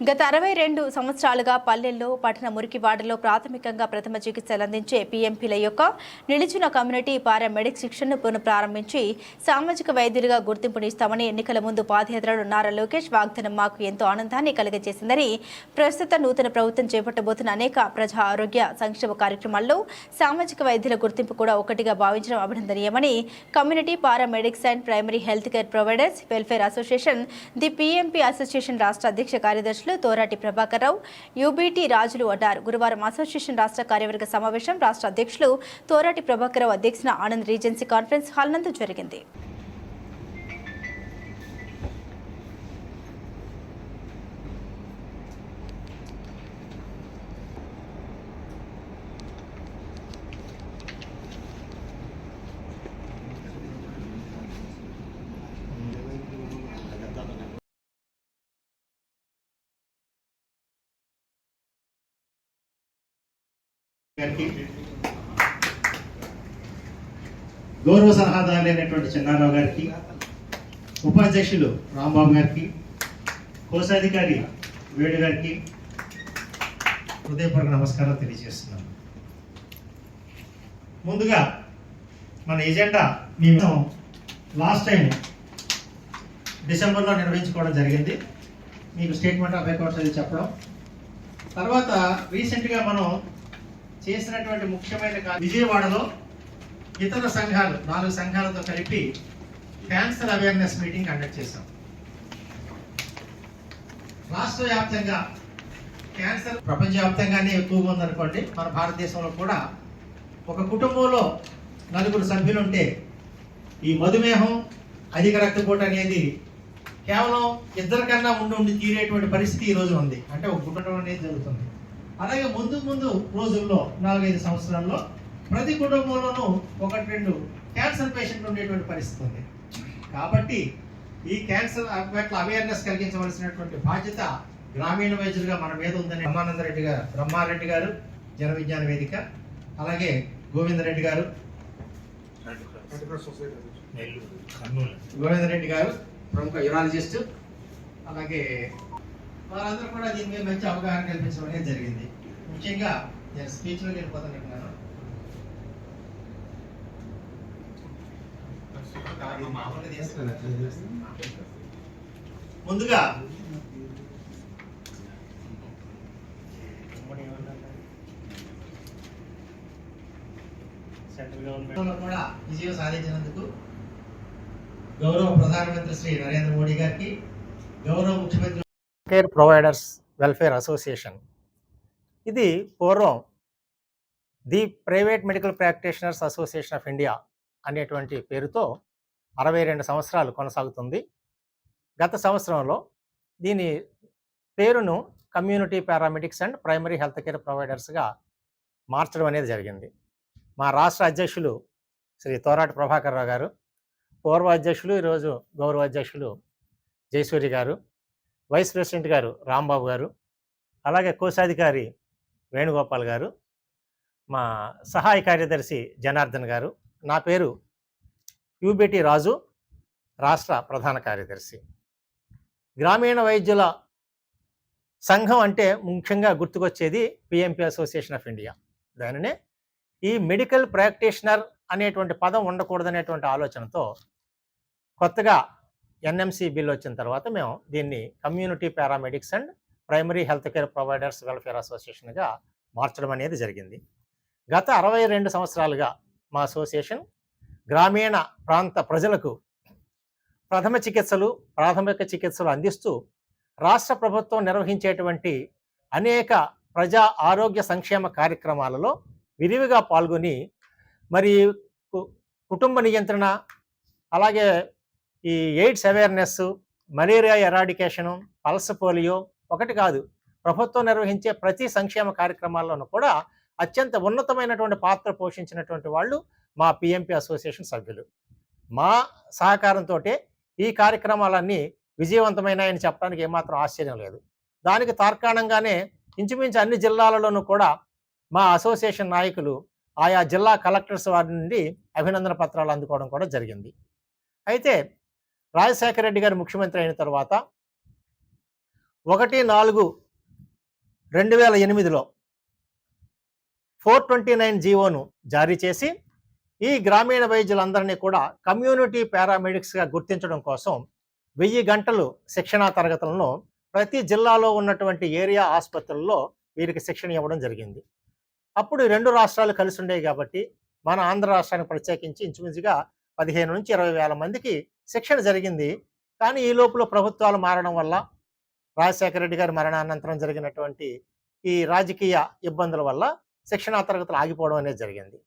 గత అరవై రెండు సంవత్సరాలుగా పల్లెల్లో పట్టణ మురికి వార్డులో ప్రాథమికంగా ప్రథమ చికిత్సలు అందించే పీఎంపీల యొక్క నిలిచిన కమ్యూనిటీ పారామెడిక్ శిక్షణను పునఃప్రారంభించి సామాజిక వైద్యులుగా గుర్తింపునిస్తామని ఎన్నికల ముందు పాదయాత్రలో నారా లోకేష్ వాగ్దానం మాకు ఎంతో ఆనందాన్ని కలిగజేసిందని ప్రస్తుత నూతన ప్రభుత్వం చేపట్టబోతున్న అనేక ప్రజా ఆరోగ్య సంక్షేమ కార్యక్రమాల్లో సామాజిక వైద్యుల గుర్తింపు కూడా ఒకటిగా భావించడం అభినందనీయమని community paramedics and primary health care providers welfare association the PMP association రాష్ట్ర అధ్యక్ష కార్యదర్శులు తోరాటి ప్రభాకర్ రావు యూబీటీ రాజులు అన్నారు గురువారం అసోసియేషన్ రాష్ట్ర కార్యవర్గ సమావేశం రాష్ట్ర అధ్యక్షులు Thorati Prabhakar Rao Anand regency conference hall నందు జరిగింది. గౌరవ సలహాదారులైనటువంటి చిన్నారావు గారికి ఉపాధ్యక్షులు రాంబాబు గారికి కోశాధికారి వేణు గారికి హృదయపూర్వక నమస్కారం తెలియజేస్తున్నాను. ముందుగా మన ఎజెండా మేము లాస్ట్ టైం డిసెంబర్లో నిర్వహించుకోవడం జరిగింది. మీకు స్టేట్మెంట్ ఆఫ్ అకౌంట్స్ అది చెప్పడం. తర్వాత రీసెంట్గా మనం చేసినటువంటి ముఖ్యమైన విజయవాడలో ఇతర సంఘాలు నాలుగు సంఘాలతో కలిపి క్యాన్సర్ అవేర్నెస్ మీటింగ్ కండక్ట్ చేశాం. రాష్ట్ర వ్యాప్తంగా క్యాన్సర్ ప్రపంచవ్యాప్తంగానే ఎక్కువగా ఉందనుకోండి మన భారతదేశంలో కూడా ఒక కుటుంబంలో నలుగురు సభ్యులు ఉంటే ఈ మధుమేహం అధిక రక్తపోటు అనేది కేవలం ఇద్దరికన్నా ఉండి ఉండి తీరేటువంటి పరిస్థితి ఈ రోజు ఉంది. అంటే ఒక కుటుంబం అనేది జరుగుతుంది. అలాగే ముందు ముందు రోజుల్లో నాలుగైదు సంవత్సరాల్లో ప్రతి కుటుంబంలోనూ ఒకటి రెండు క్యాన్సర్ పేషెంట్ ఉండేటువంటి పరిస్థితి ఉంది. కాబట్టి ఈ క్యాన్సర్ పట్ల అవేర్నెస్ కలిగించవలసినటువంటి బాధ్యత గ్రామీణ వైద్యులుగా మన మీద ఉందని బ్రహ్మానందరెడ్డి గారు బ్రహ్మారెడ్డి గారు జన విజ్ఞాన వేదిక అలాగే గోవిందరెడ్డి గారు గోవిందరెడ్డి గారు ప్రముఖ యూరాలజిస్ట్ అలాగే వారందరూ కూడా దీని మీద మంచి అవగాహన కల్పించడం అనేది జరిగింది. ముఖ్యంగా నేను స్పీచ్లోకి వెళ్ళిపోతానంటున్నాను ముందుగా కూడా విజయం సాధించినందుకు గౌరవ ప్రధానమంత్రి శ్రీ నరేంద్ర మోడీ గారికి గౌరవ ముఖ్యమంత్రి కేర్ ప్రొవైడర్స్ వెల్ఫేర్ అసోసియేషన్ ఇది పూర్వం the private medical practitioners association of India అనేటువంటి పేరుతో అరవై రెండు సంవత్సరాలు కొనసాగుతుంది. గత సంవత్సరంలో దీని పేరును community paramedics and primary health care ప్రొవైడర్స్గా మార్చడం అనేది జరిగింది. మా రాష్ట్ర అధ్యక్షులు శ్రీ తోరాటి ప్రభాకర్ రావు గారు పూర్వ అధ్యక్షులు ఈరోజు గౌరవ అధ్యక్షులు జయసూరి గారు వైస్ ప్రెసిడెంట్ గారు రాంబాబు గారు అలాగే కోశాధికారి వేణుగోపాల్ గారు మా సహాయ కార్యదర్శి జనార్దన్ గారు నా పేరు యూబిటి రాజు రాష్ట్ర ప్రధాన కార్యదర్శి. గ్రామీణ వైద్యుల సంఘం అంటే ముఖ్యంగా గుర్తుకొచ్చేది పిఎంపి అసోసియేషన్ ఆఫ్ ఇండియా. దానినే ఈ మెడికల్ ప్రాక్టీషనర్ అనేటువంటి పదం ఉండకూడదనేటువంటి ఆలోచనతో కొత్తగా ఎన్ఎంసి బిల్ వచ్చిన తర్వాత మేము దీన్ని community paramedics and primary health care providers welfare అసోసియేషన్గా మార్చడం అనేది జరిగింది. గత అరవై రెండు సంవత్సరాలుగా మా అసోసియేషన్ గ్రామీణ ప్రాంత ప్రజలకు ప్రథమ చికిత్సలు ప్రాథమిక చికిత్సలు అందిస్తూ రాష్ట్ర ప్రభుత్వం నిర్వహించేటువంటి అనేక ప్రజా ఆరోగ్య సంక్షేమ కార్యక్రమాలలో విరివిగా పాల్గొని మరి కు- కుటుంబ నియంత్రణ అలాగే ఈ AIDS awareness malaria eradication pulse polio ఒకటి కాదు. ప్రభుత్వం నిర్వహించే ప్రతి సంక్షేమ కార్యక్రమాల్లోనూ కూడా అత్యంత ఉన్నతమైనటువంటి పాత్ర పోషించినటువంటి వాళ్ళు మా పిఎంపి అసోసియేషన్ సభ్యులు. మా సహకారంతో ఈ కార్యక్రమాలన్నీ విజయవంతమైనాయని చెప్పడానికి ఏమాత్రం ఆశ్చర్యం లేదు. దానికి తార్కాణంగానే ఇంచుమించు అన్ని జిల్లాలలోనూ కూడా మా అసోసియేషన్ నాయకులు ఆయా జిల్లా కలెక్టర్స్ వారి నుండి అభినందన పత్రాలు అందుకోవడం కూడా జరిగింది. అయితే రాజశేఖర రెడ్డి గారు ముఖ్యమంత్రి అయిన తర్వాత ఒకటి నాలుగు రెండు వేల ఎనిమిదిలో ఫోర్ ట్వంటీ నైన్ జీవోను జారీ చేసి ఈ గ్రామీణ వైద్యులందరినీ కూడా కమ్యూనిటీ పారామెడిక్స్గా గుర్తించడం కోసం వెయ్యి గంటలు శిక్షణా తరగతులను ప్రతి జిల్లాలో ఉన్నటువంటి ఏరియా ఆసుపత్రుల్లో వీరికి శిక్షణ ఇవ్వడం జరిగింది. అప్పుడు రెండు రాష్ట్రాలు కలిసి ఉండేవి కాబట్టి మన ఆంధ్ర రాష్ట్రానికి ప్రత్యేకించి ఇంచుమించుగా పదిహేను నుంచి ఇరవై వేల మందికి శిక్షణ జరిగింది. కానీ ఈ లోపల ప్రభుత్వాలు మారడం వల్ల రాజశేఖర రెడ్డి గారి మరణానంతరం జరిగినటువంటి ఈ రాజకీయ ఇబ్బందుల వల్ల శిక్షణా తరగతులు ఆగిపోవడం అనేది జరిగింది.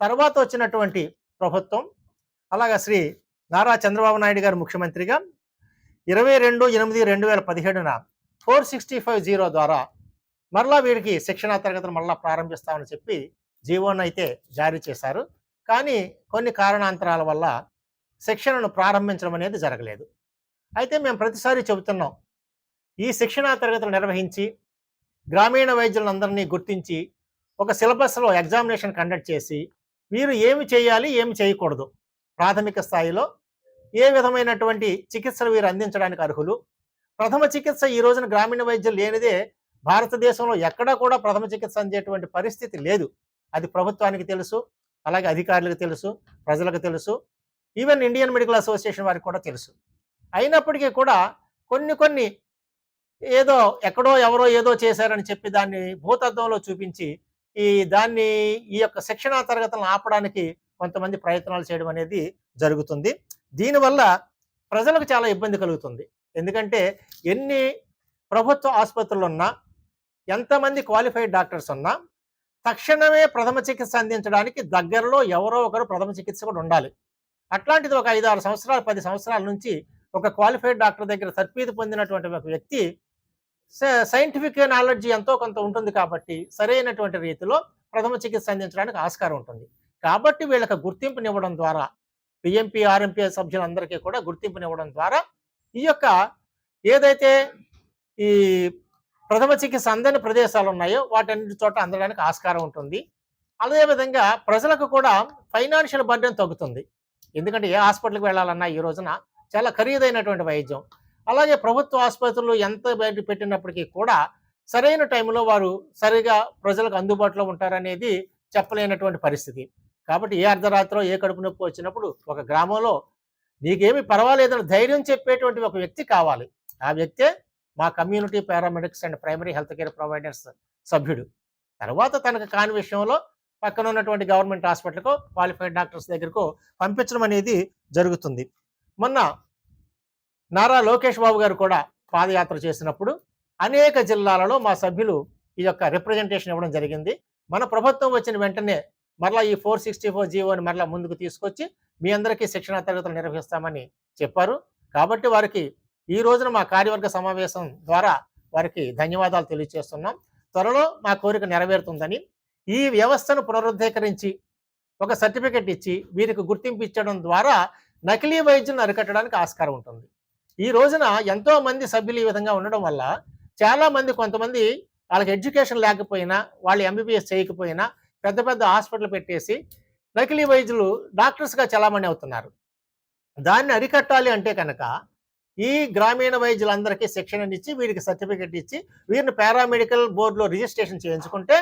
తర్వాత వచ్చినటువంటి ప్రభుత్వం అలాగా శ్రీ నారా చంద్రబాబు నాయుడు గారు ముఖ్యమంత్రిగా ఇరవై రెండు ఎనిమిది రెండు వేల పదిహేడున ఫోర్ సిక్స్టీ ఫైవ్ జీరో ద్వారా మరలా వీడికి శిక్షణా తరగతులు మరలా ప్రారంభిస్తామని చెప్పి జీవోను అయితే జారీ చేశారు. కానీ కొన్ని కారణాంతరాల వల్ల శిక్షణను ప్రారంభించడం అనేది జరగలేదు. అయితే మేము ప్రతిసారి చెబుతున్నాం ఈ శిక్షణా తరగతులు నిర్వహించి గ్రామీణ వైద్యులందరినీ గుర్తించి ఒక సిలబస్లో ఎగ్జామినేషన్ కండక్ట్ చేసి వీరు ఏమి చేయాలి ఏమి చేయకూడదు ప్రాథమిక స్థాయిలో ఏ విధమైనటువంటి చికిత్సలు వీరు అందించడానికి అర్హులు? ప్రథమ చికిత్స ఈ రోజున గ్రామీణ వైద్యం లేనిదే భారతదేశంలో ఎక్కడా కూడా ప్రథమ చికిత్స అందేటువంటి పరిస్థితి లేదు. అది ప్రభుత్వానికి తెలుసు అలాగే అధికారులకు తెలుసు ప్రజలకు తెలుసు ఈవెన్ ఇండియన్ మెడికల్ అసోసియేషన్ వారికి కూడా తెలుసు. అయినప్పటికీ కూడా కొన్ని కొన్ని ఏదో ఎక్కడో ఎవరో ఏదో చేశారని చెప్పి దాన్ని భూతత్వంలో చూపించి ఈ దాన్ని ఈ యొక్క శిక్షణా తరగతులను ఆపడానికి కొంతమంది ప్రయత్నాలు చేయడం అనేది జరుగుతుంది. దీనివల్ల ప్రజలకు చాలా ఇబ్బంది కలుగుతుంది. ఎందుకంటే ఎన్ని ప్రభుత్వ ఆసుపత్రులు ఉన్నా ఎంతమంది క్వాలిఫైడ్ డాక్టర్స్ ఉన్నా తక్షణమే ప్రథమ చికిత్స అందించడానికి దగ్గరలో ఎవరో ఒకరు ప్రథమ చికిత్స కూడా ఉండాలి. అట్లాంటిది ఒక ఐదు ఆరు సంవత్సరాలు పది సంవత్సరాల నుంచి ఒక క్వాలిఫైడ్ డాక్టర్ దగ్గర తర్పీదు పొందినటువంటి ఒక వ్యక్తి సైంటిఫిక్ నాలెడ్జ్ ఎంతో కొంత ఉంటుంది కాబట్టి సరైనటువంటి రీతిలో ప్రథమ చికిత్స అందించడానికి ఆస్కారం ఉంటుంది. కాబట్టి వీళ్ళకి గుర్తింపునివ్వడం ద్వారా బిఎంపీ ఆర్ఎంపీ సభ్యులందరికీ కూడా గుర్తింపునివ్వడం ద్వారా ఈ యొక్క ఏదైతే ఈ ప్రథమ చికిత్స అందని ప్రదేశాలు ఉన్నాయో వాటన్నిటి చోట అందడానికి ఆస్కారం ఉంటుంది. అదేవిధంగా ప్రజలకు కూడా ఫైనాన్షియల్ బర్డెన్ తగ్గుతుంది. ఎందుకంటే ఏ హాస్పిటల్కి వెళ్ళాలన్నా ఈ రోజున చాలా ఖరీదైనటువంటి వైద్యం. అలాగే ప్రభుత్వ ఆసుపత్రులు ఎంత బయట పెట్టినప్పటికీ కూడా సరైన టైంలో వారు సరిగా ప్రజలకు అందుబాటులో ఉంటారనేది చెప్పలేనటువంటి పరిస్థితి. కాబట్టి ఏ అర్ధరాత్రో ఏ కడుపు నొప్పి వచ్చినప్పుడు ఒక గ్రామంలో నీకేమి పర్వాలేదని ధైర్యం చెప్పేటువంటి ఒక వ్యక్తి కావాలి. ఆ వ్యక్తే మా community paramedics and primary health care providers సభ్యుడు. తర్వాత తనకు కాని విషయంలో పక్కన ఉన్నటువంటి గవర్నమెంట్ హాస్పిటల్కో క్వాలిఫైడ్ డాక్టర్స్ దగ్గరకు పంపించడం అనేది జరుగుతుంది. మొన్న నారా లోకేష్ బాబు గారు కూడా పాదయాత్ర చేసినప్పుడు అనేక జిల్లాలలో మా సభ్యులు ఈ యొక్క రిప్రజెంటేషన్ ఇవ్వడం జరిగింది. మన ప్రభుత్వం వచ్చిన వెంటనే మరలా ఈ ఫోర్ సిక్స్టీ ఫోర్ జీవోని మరలా ముందుకు తీసుకొచ్చి మీ అందరికీ శిక్షణా తరగతులు నిర్వహిస్తామని చెప్పారు. కాబట్టి వారికి ఈ రోజున మా కార్యవర్గ సమావేశం ద్వారా వారికి ధన్యవాదాలు తెలియజేస్తున్నాం. త్వరలో మా కోరిక నెరవేరుతుందని ఈ వ్యవస్థను పునరుద్ధీకరించి ఒక సర్టిఫికెట్ ఇచ్చి వీరికి గుర్తింపు ఇచ్చడం ద్వారా నకిలీ వైద్యులను అరికట్టడానికి ఆస్కారం ఉంటుంది. ఈ రోజున ఎంతో మంది సభ్యులు ఈ విధంగా ఉండడం వల్ల చాలా మంది కొంతమంది వాళ్ళకి ఎడ్యుకేషన్ లేకపోయినా వాళ్ళు ఎంబీబీఎస్ చేయకపోయినా పెద్ద పెద్ద హాస్పిటల్ పెట్టేసి నకిలీ వైద్యులు డాక్టర్స్గా చలామణి అవుతున్నారు. దాన్ని అరికట్టాలి అంటే కనుక ఈ గ్రామీణ వైద్యులందరికీ శిక్షణనిచ్చి వీరికి సర్టిఫికెట్ ఇచ్చి వీరిని పారామెడికల్ బోర్డులో రిజిస్ట్రేషన్ చేయించుకుంటే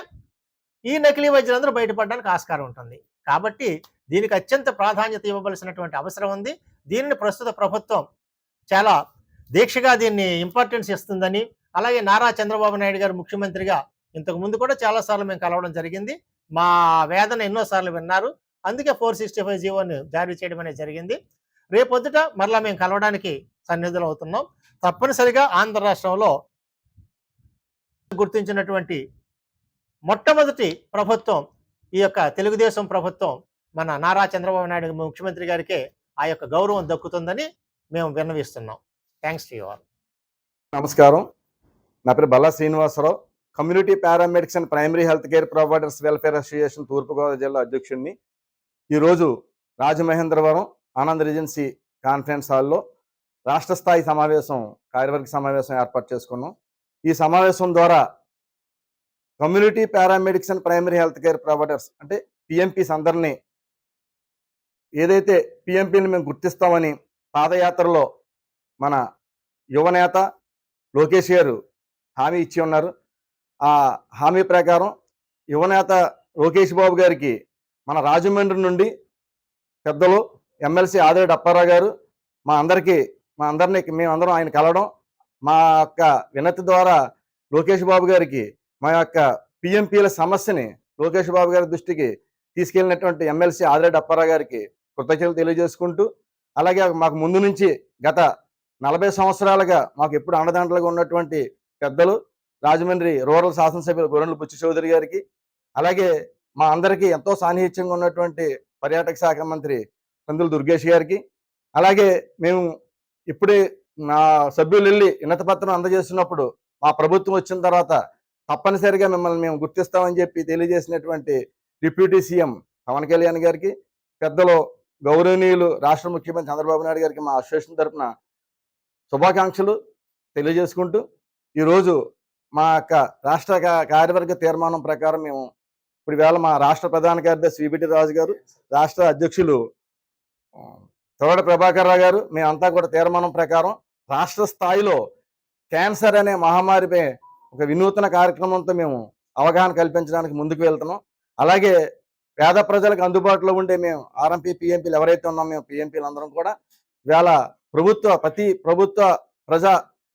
ఈ నకిలీ వైద్యులందరూ బయటపడడానికి ఆస్కారం ఉంటుంది. కాబట్టి దీనికి అత్యంత ప్రాధాన్యత ఇవ్వవలసినటువంటి అవసరం ఉంది. దీనిని ప్రస్తుత ప్రభుత్వం చాలా దీక్షగా దీన్ని ఇంపార్టెన్స్ ఇస్తుందని అలాగే నారా చంద్రబాబు నాయుడు గారు ముఖ్యమంత్రిగా ఇంతకుముందు కూడా చాలాసార్లు మేము కలవడం జరిగింది. మా వేదన ఎన్నోసార్లు విన్నారు. అందుకే ఫోర్ సిక్స్టీ ఫైవ్ జీవోని జారీ చేయడం అనేది జరిగింది. రేపొద్దుట మరలా మేము కలవడానికి సన్నిధులు అవుతున్నాం. తప్పనిసరిగా ఆంధ్ర రాష్ట్రంలో గుర్తించినటువంటి మొట్టమొదటి ప్రభుత్వం ఈ యొక్క తెలుగుదేశం ప్రభుత్వం మన నారా చంద్రబాబు నాయుడు ముఖ్యమంత్రి గారికే ఆ యొక్క గౌరవం దక్కుతుందని మేము విన్నవిస్తున్నాం. థ్యాంక్స్ టు యూ ఆల్ నమస్కారం. నా పేరు Balla Srinivasarao. Community paramedics and primary health care providers welfare association Turpu Godavari జిల్లా అధ్యక్షుడిని. ఈరోజు రాజమహేంద్రవరం ఆనంద్ రిజెన్సీ కాన్ఫరెన్స్ హాల్లో రాష్ట్ర స్థాయి సమావేశం కార్యవర్గ సమావేశం ఏర్పాటు చేసుకున్నాం. ఈ సమావేశం ద్వారా community paramedics and primary health care providers అంటే పిఎంపీస్ అందరినీ ఏదైతే పిఎంపీని మేము గుర్తిస్తామని పాదయాత్రలో మన యువనేత లోకేష్ గారు హామీ ఇచ్చి ఉన్నారు. ఆ హామీ ప్రకారం యువనేత లోకేష్ బాబు గారికి మన రాజమండ్రి నుండి పెద్దలు ఎమ్మెల్సీ ఆదిరెడ్డి అప్పారావు గారు మా అందరికీ మా అందరినీ మేమందరం ఆయన కలవడం మా యొక్క వినతి ద్వారా లోకేష్ బాబు గారికి మా యొక్క పిఎంపీల సమస్యని లోకేష్ బాబు గారి దృష్టికి తీసుకెళ్ళినటువంటి ఎమ్మెల్సీ ఆదిరెడ్డి అప్పారావు గారికి కృతజ్ఞతలు తెలియజేసుకుంటూ అలాగే మాకు ముందు నుంచి గత నలభై సంవత్సరాలుగా మాకు ఎప్పుడు అండదండలుగా ఉన్నటువంటి పెద్దలు రాజమండ్రి రూరల్ శాసనసభ్యులు గొర్రెలు పుచ్చి చౌదరి గారికి అలాగే మా అందరికీ ఎంతో సాన్నిహిత్యంగా ఉన్నటువంటి పర్యాటక శాఖ మంత్రి కందులు దుర్గేష్ గారికి అలాగే మేము ఇప్పుడే నా సభ్యులు వెళ్ళి ఉన్నత పత్రం అందజేస్తున్నప్పుడు మా ప్రభుత్వం వచ్చిన తర్వాత తప్పనిసరిగా మిమ్మల్ని మేము గుర్తిస్తామని చెప్పి తెలియజేసినటువంటి డిప్యూటీ సీఎం పవన్ కళ్యాణ్ గారికి పెద్దలు గౌరవనీయులు రాష్ట్ర ముఖ్యమంత్రి చంద్రబాబు నాయుడు గారికి మా అసోసియేషన్ తరపున శుభాకాంక్షలు తెలియజేసుకుంటూ ఈరోజు మా యొక్క రాష్ట్ర కార్యవర్గ తీర్మానం ప్రకారం మేము ఇప్పుడు వేళ మా రాష్ట్ర ప్రధాన కార్యదర్శి విబిటి రాజు గారు రాష్ట్ర అధ్యక్షులు ఆ, తోడ ప్రభాకర్ రావు గారు మేమంతా కూడా తీర్మానం ప్రకారం రాష్ట్ర స్థాయిలో క్యాన్సర్ అనే మహమ్మారిపై ఒక వినూతన కార్యక్రమంతో మేము అవగాహన కల్పించడానికి ముందుకు వెళ్తున్నాం. అలాగే పేద ప్రజలకు అందుబాటులో ఉండే మేము ఆర్ఎంపీ పిఎంపీలు ఎవరైతే ఉన్నాం మేము పిఎంపీలు అందరం కూడా ఇవాళ ప్రభుత్వ ప్రతి ప్రభుత్వ ప్రజా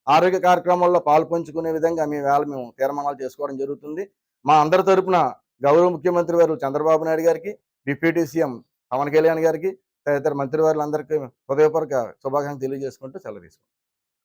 ఆరోగ్య కార్యక్రమాల్లో పాల్పంచుకునే విధంగా మేము వేళ మేము తీర్మానాలు చేసుకోవడం జరుగుతుంది. మా అందరి తరపున గౌరవ ముఖ్యమంత్రి వారు చంద్రబాబు నాయుడు గారికి డిప్యూటీ సీఎం పవన్ కళ్యాణ్ గారికి తదితర మంత్రివారులందరికీ హృదయపూర్వక శుభాకాంక్షలు తెలియజేసుకుంటూ సెలవు తీసుకుంటాం